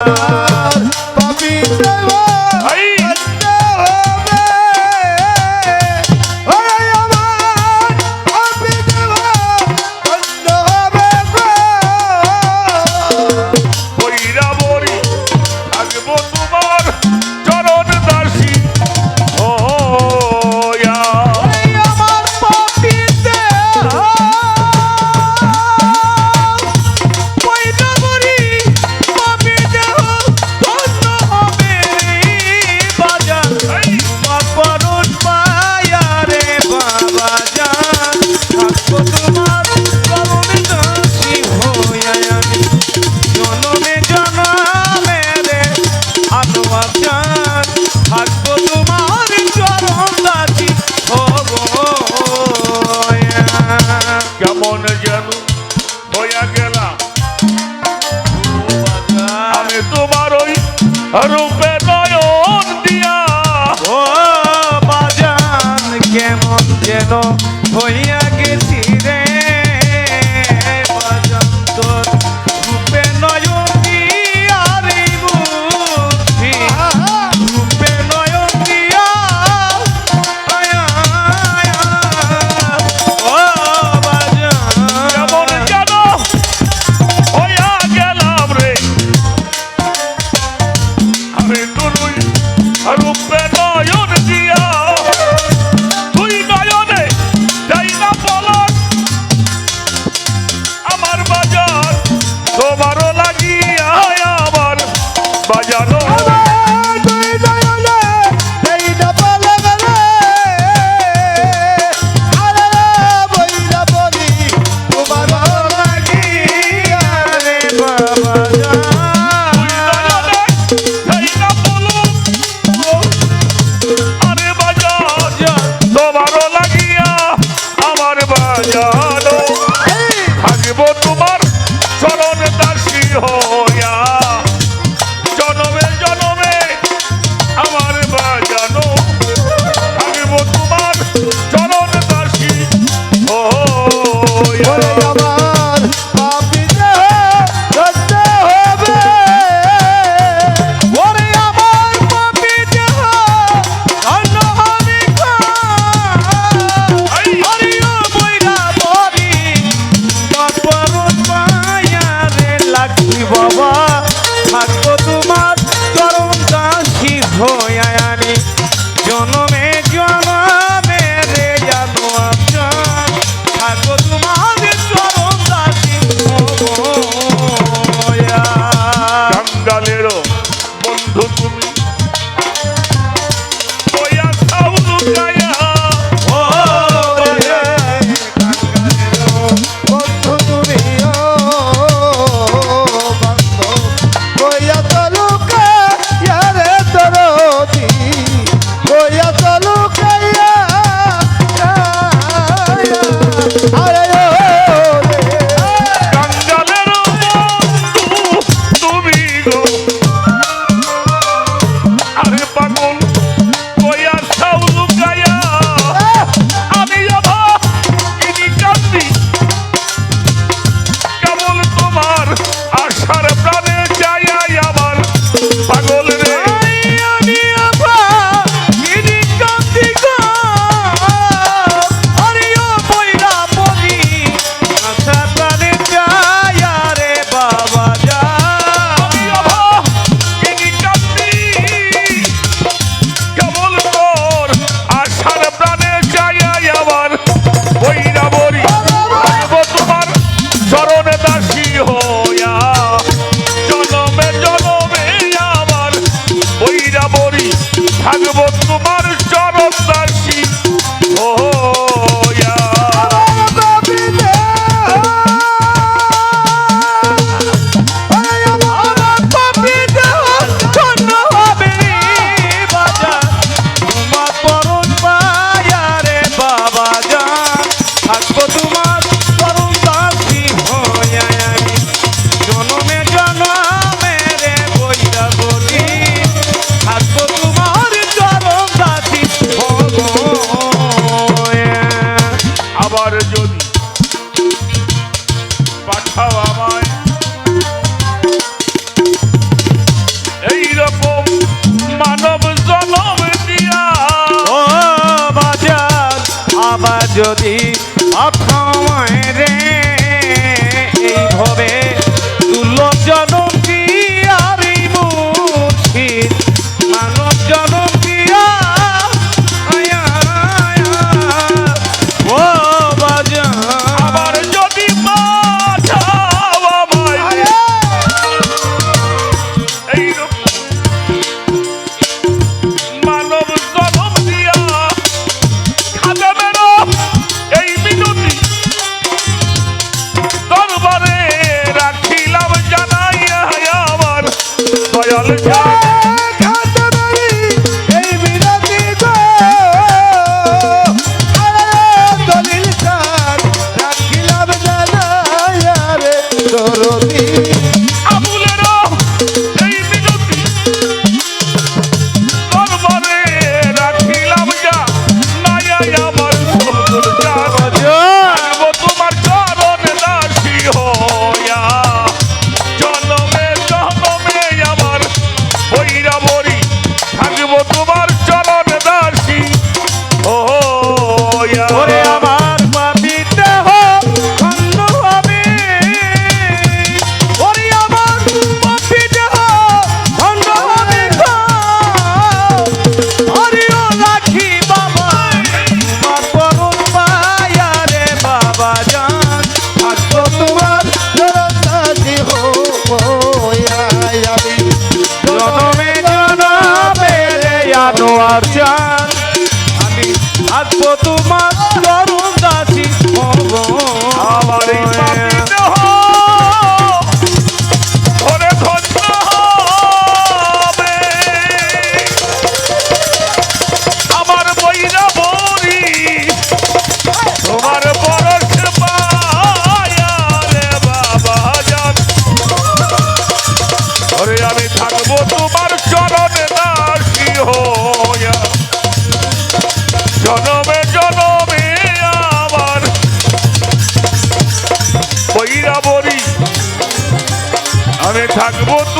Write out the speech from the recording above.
Papi, রূপে নয়ন দিয়া। ও বাজান কেমন যেন হইয়া আমার Olha aí. যদি অথময় রে এইভাবে marchar. থাকব